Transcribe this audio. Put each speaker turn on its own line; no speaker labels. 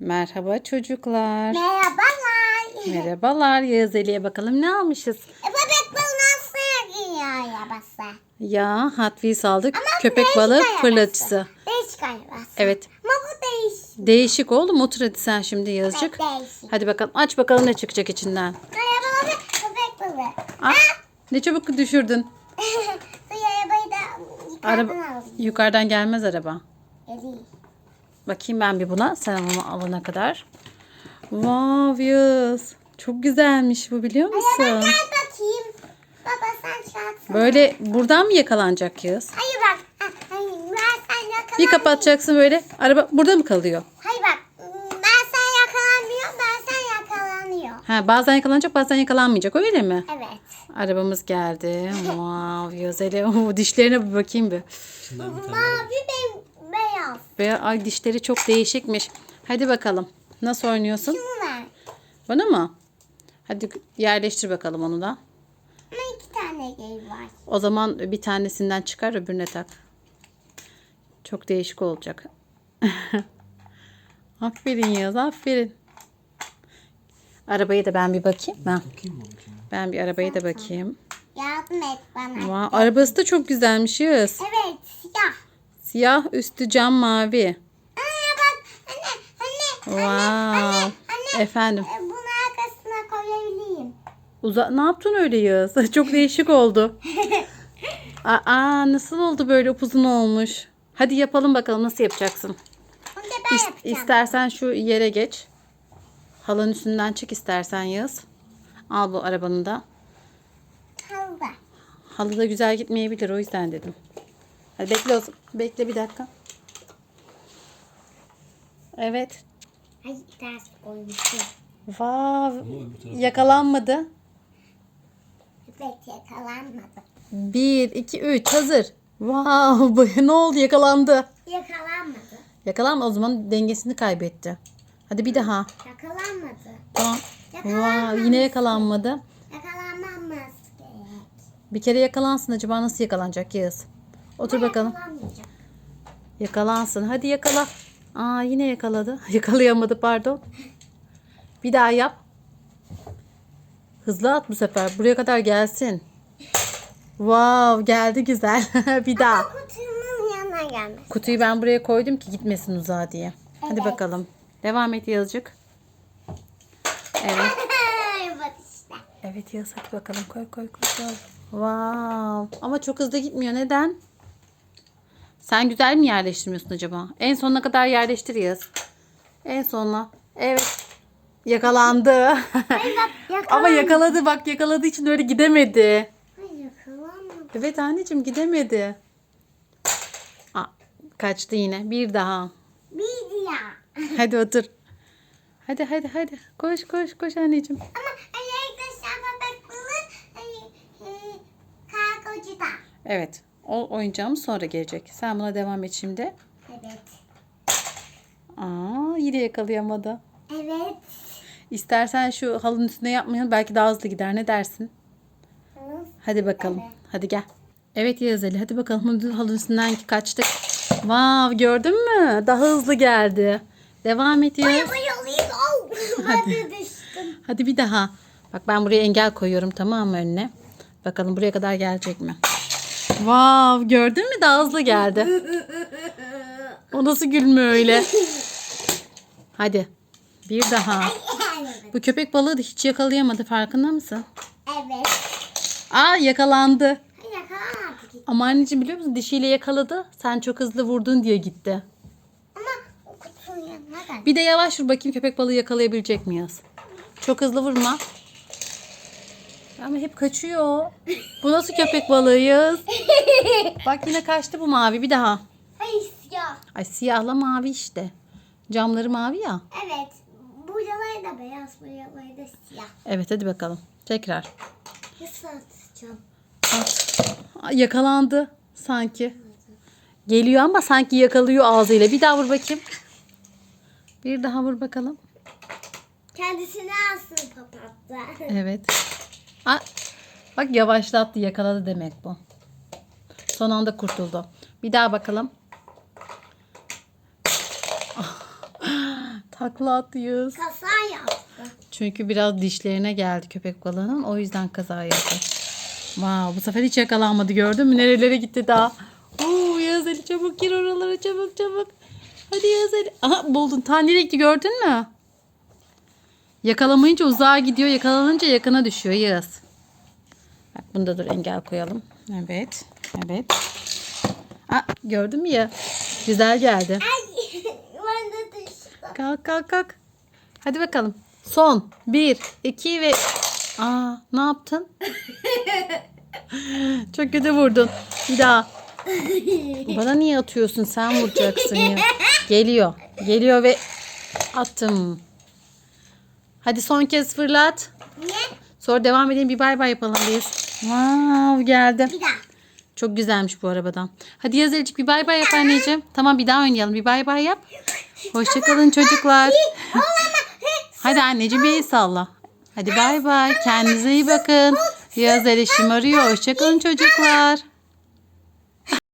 Merhaba çocuklar.
Merhabalar.
Merhabalar. Yağız Ali'ye bakalım ne almışız?
Bebek balığı nasıl giyiyor yabası?
Ya Hot Wheels aldık.
Ama
Köpek balığı fırlatıcısı.
Değişik arabası.
Evet.
Ama bu değişik.
Değişik oğlum. Otur hadi sen şimdi Yazıcık.
Evet, değişik.
Hadi bakalım aç bakalım ne çıkacak içinden.
Araba ve köpek balığı.
Ah, ne çabuk düşürdün.
Bu arabayı da yukarıdan aldım.
yukarıdan gelmez araba.
Geliyor.
Bakayım ben bir buna. Sen onu alana kadar. Wow Yağız. Çok güzelmiş bu biliyor
Gel
musun?
bakayım. Baba sen çarpsın.
Böyle buradan mı yakalanacak Yağız?
Hayır bak. Ha, Hayır ben sen yakalan.
Bir kapatacaksın böyle. Araba burada mı kalıyor?
Hayır bak. Ben sen yakalanmıyor. Ben sen yakalanıyor.
Ha, bazen yakalanacak bazen yakalanmayacak öyle mi?
Evet.
Arabamız geldi. Wow Yazeli. Dişlerine bir bakayım bir.
Mavi ve beyaz.
Ve ay dişleri çok değişikmiş. Hadi bakalım. Nasıl oynuyorsun?
Bunlar.
Bana mı? Hadi yerleştir bakalım onu da.
Ama iki tane gay var.
O zaman bir tanesinden çıkar öbürüne tak. Çok değişik olacak. aferin Yağız aferin. Arabaya da ben bir bakayım. Ben, ben bir arabaya da bakayım.
Yardım et bana.
Wow, arabası da çok güzelmiş Yağız.
Evet siyah.
Siyah üstü cam mavi.
Anne bak anne anne.
Wow.
anne.
Efendim.
E, Bunu arkasına koyabileyim.
Uza ne yaptın öyle Yağız? Çok değişik oldu. Aa nasıl oldu böyle upuzun olmuş. Hadi yapalım bakalım nasıl yapacaksın.
Bunu da ben
İs-
yapacağım.
İstersen şu yere geç. Halının üstünden çık istersen Yağız. Al bu arabanı da.
Halda.
Halı da güzel gitmeyebilir o yüzden dedim. Hadi bekle o- bekle bir dakika. Evet.
Ay ters koymuşum.
Vav. Yakalanmadı.
Evet yakalanmadı.
1 2 3 hazır. Vav bu ne oldu yakalandı.
Yakalanmadı.
Yakalanma o zaman dengesini kaybetti. Hadi bir daha.
Yakalanmadı.
Tamam.
Yakalanmadı.
Vav yine yakalanmadı.
Yakalanmamız gerek.
Bir kere yakalansın acaba nasıl yakalanacak Yağız? Otur bakalım. Yakalansın. Hadi yakala. Aa yine yakaladı. Yakalayamadı pardon. Bir daha yap. Hızlı at bu sefer. Buraya kadar gelsin. Wow geldi güzel. bir daha.
Kutunun yanına gelmez.
Kutuyu ben buraya koydum ki gitmesin uzağa diye. Hadi
Evet.
bakalım. Devam et Yazıcık. Evet. Evet Yaz hadi bakalım. Koy koy koy. koy. Wow. Ama çok hızlı gitmiyor. Neden? Sen güzel mi yerleştirmiyorsun acaba? En sonuna kadar yerleştir Yaz. En sonuna. Evet. Yakalandı.
Yakalanmadı.
Ama yakaladı bak yakaladığı için öyle gidemedi.
Ay yakalanmadı.
Evet anneciğim gidemedi. Aa, kaçtı yine. Bir daha.
Bir ya.
Hadi otur. Hadi hadi hadi. Koş koş koş anneciğim.
Ama arkadaşlar bebek balığı e, e, kargocuda.
Evet. O oyuncağımız sonra gelecek. Sen buna devam et şimdi.
Evet.
Aa yine yakalayamadı.
Evet.
İstersen şu halının üstüne yapmayalım. Belki daha hızlı gider. Ne dersin? Hadi bakalım.
Evet.
Hadi gel. Evet Yağız Ali. Hadi bakalım. Halının üstünden kaçtık. Vav gördün mü? Daha hızlı geldi. Devam et Yağız.
Düştüm.
Hadi bir daha. Bak ben buraya engel koyuyorum tamam mı önüne? Bakalım buraya kadar gelecek mi? Vav gördün mü daha hızlı geldi. O nasıl gülme öyle? Hadi. Bir daha. Bu köpek balığı da hiç yakalayamadı farkında mısın?
evet.
Aa yakalandı.
Yakalamadı.
Ama anneciğim biliyor musun dişiyle yakaladı. Sen çok hızlı vurdun diye gitti.
Ama o kutunun yanına.
Bir de yavaş vur bakayım köpek balığı yakalayabilecek miyiz? Çok hızlı vurma. Ama hep kaçıyor. Bu nasıl köpek balığıyız? Bak yine kaçtı bu mavi bir daha.
Ay siyah.
Ay siyahla mavi işte. Camları mavi ya.
Evet. Buraları da beyaz, buraları da siyah.
Evet hadi bakalım. Tekrar.
Nasıl atacağım?
Ay, Yakalandı sanki. Geliyor ama sanki yakalıyor ağzıyla. Bir daha vur bakayım. Bir daha vur bakalım.
Kendisine alsın papatla.
Evet. Aa, bak yavaşlattı yakaladı demek bu. Son anda kurtuldu. Bir daha bakalım. Takla atıyoruz.
Kasa yaptı.
Çünkü biraz dişlerine geldi köpek balığının. O yüzden kaza yaptı. Wow, bu sefer hiç yakalanmadı gördün mü? Nerelere gitti daha? Oo, Yağız Ali çabuk gir oralara çabuk çabuk. Hadi Yağız Ali. Aha buldun. Ta nereye gitti gördün mü? Yakalamayınca uzağa gidiyor. Yakalanınca yakına düşüyor Yağız. Bak bunda dur engel koyalım. Evet. Evet. Aa, gördün mü ya? Güzel geldi.
Ay ben de düştüm.
Kalk kalk kalk. Hadi bakalım. Son. Bir, iki ve... Aa ne yaptın? Çok kötü vurdun. Bir daha. Bana niye atıyorsun? Sen vuracaksın ya. Geliyor. Geliyor ve attım. Hadi son kez fırlat.
Niye?
Sonra devam edelim. Bir bay bay yapalım biz. Wow geldi.
Bir daha.
Çok güzelmiş bu arabadan. Hadi Yazelcik bir bay bay yap anneciğim. Tamam bir daha oynayalım. Bir bay bay yap. Hoşçakalın çocuklar. Hadi anneciğim bir el salla. Hadi bay bay. Kendinize iyi bakın. Yazel şımarıyor. Hoşçakalın çocuklar.